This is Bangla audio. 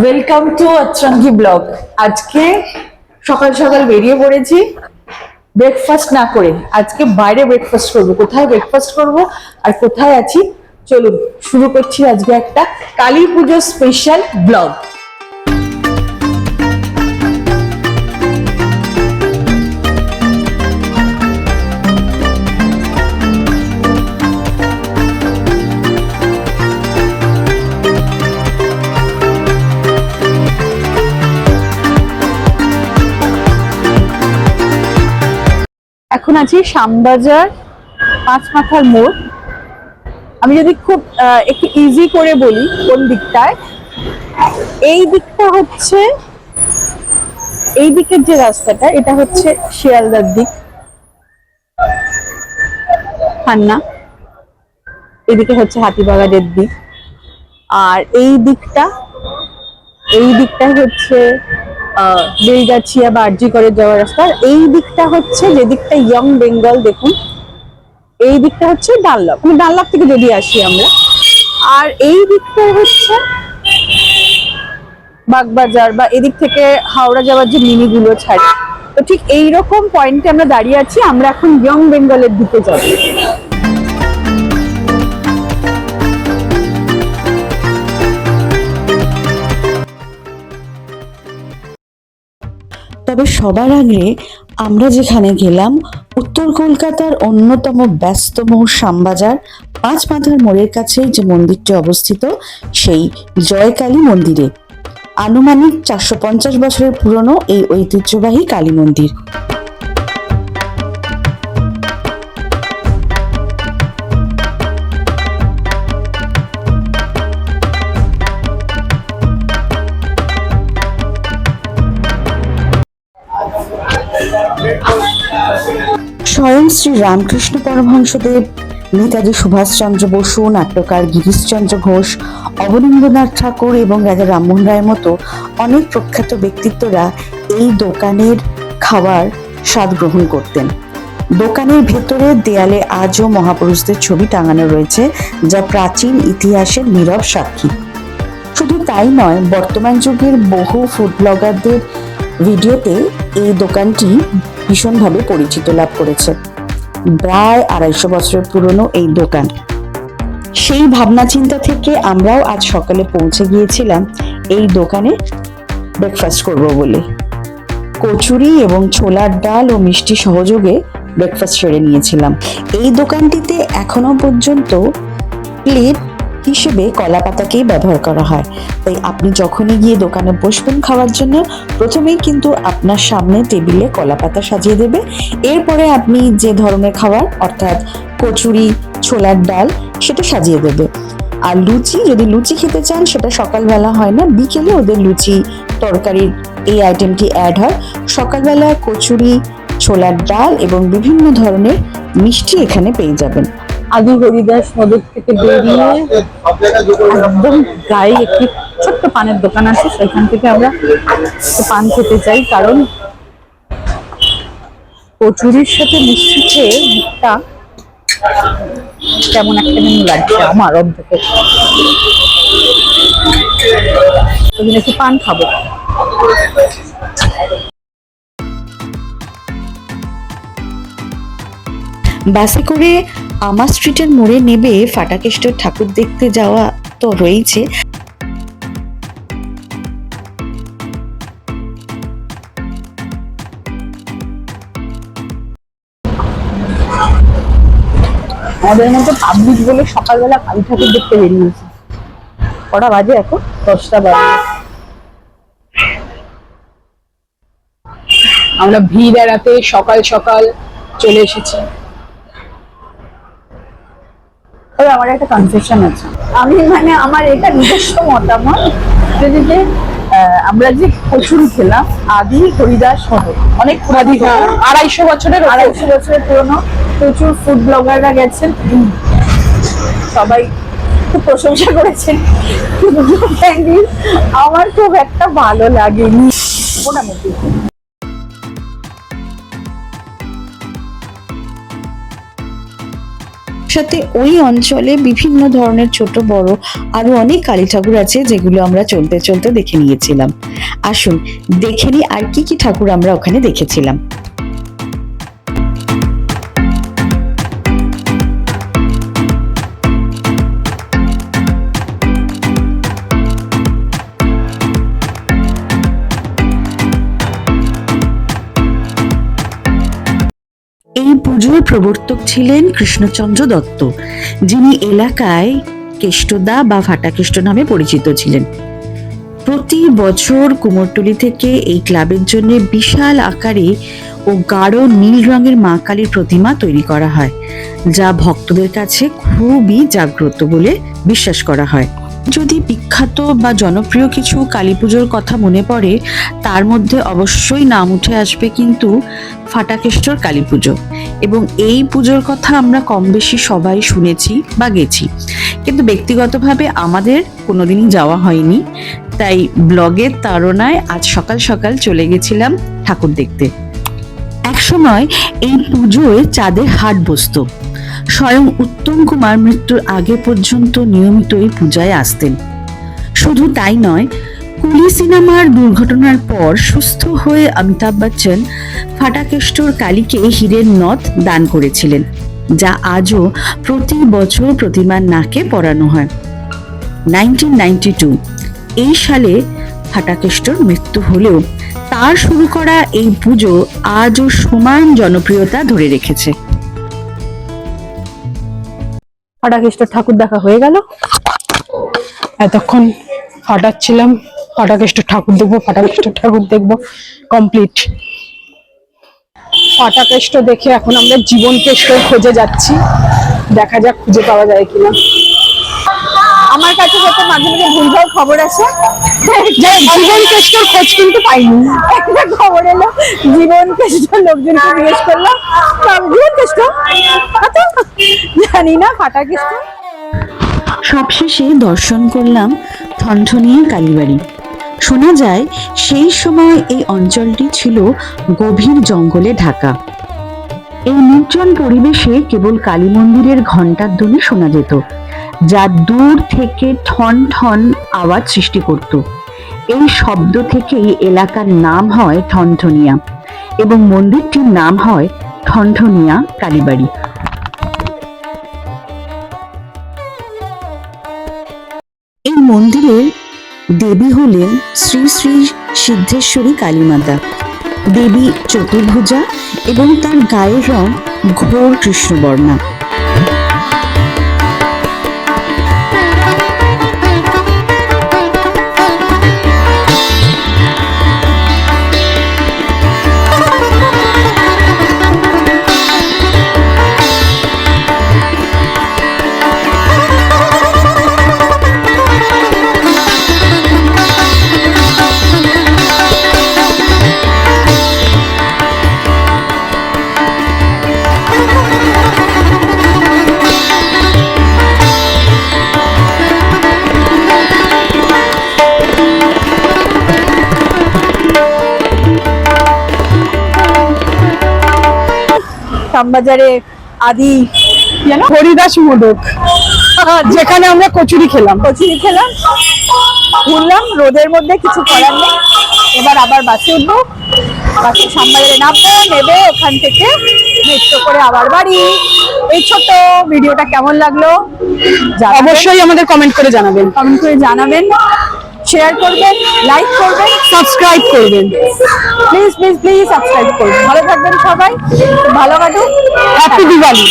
ওয়েলকাম টু অচরঙ্গি ব্লগ আজকে সকাল সকাল বেরিয়ে পড়েছি। ব্রেকফাস্ট না করে, আজকে বাইরে ব্রেকফাস্ট করব। কোথায় ব্রেকফাস্ট করব আর কোথায় আছি? চলুন, শুরু করছি আজকে একটা কালী পুজো স্পেশাল ব্লগ এখন আছি শ্যামবাজার পাঁচ মাথার মোড়। আমি যদি খুব একটু ইজি করে বলি কোন দিকটায়, এই দিকটা হচ্ছে, এই দিকের যে রাস্তাটা, এটা হচ্ছে শিয়ালদার দিক। খান্না এদিকে হচ্ছে হাতিবাগানের দিক। আর এই দিকটা এই দিকটা হচ্ছে বেলগাছিয়া বা আরজি করে যাওয়ার রাস্তা। এই দিকটা হচ্ছে যে দিকটা ইয়ং বেঙ্গল দেখুন। এই দিকটা হচ্ছে ডানলপ মানে ডানলপ থেকে যদি আসি আমরা। আর এই দিকটা হচ্ছে বাগবাজার বা এদিক থেকে হাওড়া যাওয়ার যে মিনিগুলো ছাড়ে। তো ঠিক এইরকম পয়েন্টে আমরা দাঁড়িয়ে আছি। আমরা এখন ইয়ং বেঙ্গলের দিকে যাব। তবে সবার আগে আমরা যেখানে গেলাম, উত্তর কলকাতার অন্যতম ব্যস্তম শ্যামবাজার পাঁচ মাথার মোড়ের কাছে যে মন্দিরটি অবস্থিত, সেই জয়কালী মন্দিরে। আনুমানিক চারশো পঞ্চাশ বছরের পুরনো এই ঐতিহ্যবাহী কালী মন্দির। শ্রী রামকৃষ্ণ পরমহংসদেব, নেতাজি সুভাষচন্দ্র বসু, নাট্যকার গিরিশচন্দ্র ঘোষ, অবনীন্দ্রনাথ ঠাকুর এবং রাজা রামমোহন রায়ের মতো অনেক প্রখ্যাত ব্যক্তিত্বরা এই দোকানের খাবার স্বাদ গ্রহণ করতেন। দোকানের ভেতরে দেয়ালে আজও মহাপুরুষদের ছবি টাঙানো রয়েছে, যা প্রাচীন ইতিহাসের নীরব সাক্ষী। শুধু তাই নয়, বর্তমান যুগের বহু ফুড ব্লগারদের ভিডিওতে এই দোকানটি ভীষণভাবে পরিচিত লাভ করেছে। প্রায় আড়াইশো বছরের পুরনো এই দোকান। সেই ভাবনা চিন্তা থেকে আমরাও আজ সকালে পৌঁছে গিয়েছিলাম এই দোকানে ব্রেকফাস্ট করব বলে। কচুরি এবং ছোলার ডাল ও মিষ্টি সহযোগে ব্রেকফাস্ট সেরে নিয়েছিলাম। এই দোকানটিতে এখনও পর্যন্ত প্লেট হিসেবে কলা পাতাকেই ব্যবহার করা হয়। তাই আপনি যখনই গিয়ে দোকানে বসবেন খাওয়ার জন্য, প্রথমেই কিন্তু আপনার সামনে টেবিলে কলা পাতা সাজিয়ে দেবে। এরপরে আপনি যে ধরনের খাবার, অর্থাৎ কচুরি, ছোলার ডাল, সেটা সাজিয়ে দেবে। আর লুচি, যদি লুচি খেতে চান, সেটা সকালবেলা হয় না, বিকেলে ওদের লুচি তরকারির এই আইটেমটি অ্যাড হয়। সকালবেলা কচুরি, ছোলার ডাল এবং বিভিন্ন ধরনের মিষ্টি এখানে পেয়ে যাবেন। আদি হরিদাস সদর থেকে বেরিয়ে একদম গায়ে একটি ছোট্ট পানের দোকান আছে সেখান থেকে আমরা পান খেতে চাই কারণ কচুরির সাথে মিষ্টি খেয়ে মুখটা কেমন একটা যেন লাগছে আমার অন্তত। একটু পান খাব। বাসে করে আমার স্ট্রিটের মোড়ে নেবে ফাটাকেষ্টর ঠাকুর দেখতে যাওয়া তো রয়েছে আমাদের মতো পাবলিক বলে সকালবেলা কালী ঠাকুর দেখতে বেরিয়েছি। কটা বাজে এখন? দশটা বাজে। আমরা ভিড় এড়াতে সকাল সকাল চলে এসেছি তবে আমার একটা কনফেশন আছে। আমি মানে আমার এটা নিজস্ব মতামত যে যে আমরা যে কচুরি খেলাম আদি হরিদাস শহর অনেক আড়াইশো বছরের আড়াইশো বছরের পুরনো প্রচুর ফুড ব্লগাররা গেছেন। সবাই খুব প্রশংসা করেছেন। আমার খুব একটা ভালো লাগেনি। মোটামুটি। সাথে ওই অঞ্চলে বিভিন্ন ধরনের ছোট, বড় আরও অনেক কালী ঠাকুর আছে যেগুলো আমরা চলতে চলতে দেখে নিয়েছিলাম। আসুন, দেখে নিই আর কি কি ঠাকুর আমরা ওখানে দেখেছিলাম। পুজোর প্রবর্তক ছিলেন কৃষ্ণচন্দ্র দত্ত, যিনি এলাকায় কেষ্টদা বা ফাটাকেষ্ট নামে পরিচিত ছিলেন। প্রতি বছর কুমোরটুলি থেকে এই ক্লাবের জন্য বিশাল আকারে ও গাঢ় নীল রঙের মা কালীর প্রতিমা তৈরি করা হয়, যা ভক্তদের কাছে খুবই জাগ্রত বলে বিশ্বাস করা হয়। যদি বিখ্যাত বা জনপ্রিয় কিছু কালী পুজোর কথা মনে পড়ে, তার মধ্যে অবশ্যই নাম উঠে আসবে কিন্তু ফাটাকেশ্বর কালী পুজো। এবং এই পুজোর কথা আমরা কম বেশি সবাই শুনেছি বা গেছি। কিন্তু ব্যক্তিগতভাবে আমাদের কোনোদিনই যাওয়া হয়নি। তাই ব্লগের তাড়নায় আজ সকাল সকাল চলে গেছিলাম ঠাকুর দেখতে। একসময় এই পুজোয় চাঁদের হাট বসতো। স্বয়ং উত্তম কুমার মৃত্যুর আগে পর্যন্ত নিয়মিত এই পূজায় আসতেন। শুধু তাই নয়, কুলি সিনেমার দুর্ঘটনার পর সুস্থ হয়ে অমিতাভ বচ্চন, ফাটাকেষ্টর কালীকে হীরের নথ দান করেছিলেন, যা আজও প্রতি বছর প্রতিমার নাকে পরানো হয়। নাইনটিন এই সালে ফাটাকেষ্টর মৃত্যু হলেও তার শুরু করা এই পুজো আজও সমান জনপ্রিয়তা ধরে রেখেছে। ফাটাকেষ্ট ঠাকুর দেখা হয়ে গেল। এতক্ষণ ফাটাচ্ছিলাম ফাটাকেষ্ট ঠাকুর দেখব ফাটাকেষ্ট ঠাকুর দেখব কমপ্লিট ফাটাকেষ্ট দেখে এখন আমরা জীবন কেষ্ট খুঁজে যাচ্ছি, দেখা যাক খুঁজে পাওয়া যায় কিনা। আমার কাছে যাতে মাঝে মাঝে ভুলভাল খবর আছে জীবন কেষ্টর খোঁজ কিন্তু পাইনি। একটা খবর এলো জীবন কেষ্ট লোকজনকে জিজ্ঞেস করলাম "তা জীবন কেষ্ট? আচ্ছা, জানি না ফাটা কেষ্ট। সবশেষে দর্শন করলাম ঠনঠনিয়া কালীবাড়ি। শোনা যায় সেই সময় এই অঞ্চলটি ছিল গভীর জঙ্গলে ঢাকা। এই নির্জন পরিবেশে কেবল কালী মন্দিরের ঘণ্টার ধ্বনি শোনা যেত। যা দূর থেকে ঠন ঠন আওয়াজ সৃষ্টি করত। এই শব্দ থেকেই এলাকার নাম হয় ঠনঠনিয়া এবং মন্দিরটির নাম হয় ঠনঠনিয়া কালীবাড়ি। এই মন্দিরের দেবী হলেন শ্রী শ্রী সিদ্ধেশ্বরী কালীমাতা। দেবী চতুর্ভুজা এবং তার গায়ের রং ঘোর কৃষ্ণবর্ণা। শ্যামবাজারে আদি জানো হরিদাস মোদক যেখানে আমরা কচুরি খেলাম। কচুরি খেলাম। ঘুরলাম রোদের মধ্যে কিছু করার নেই। এবার আবার বাসে উঠবো। বাসে শ্যামবাজারে নামবো নেবে ওখান থেকে মেট্রো করে আবার বাড়ি। এই ছোট ভিডিওটা কেমন লাগল। অবশ্যই আমাদের কমেন্ট করে জানাবেন। কমেন্ট করে জানাবেন। শেয়ার করবেন লাইক করবেন সাবস্ক্রাইব করবেন। প্লিজ প্লিজ প্লিজ সাবস্ক্রাইব করবেন। ভালো থাকবেন সবাই। ভালো কাটুক। হ্যাপি দিওয়ালি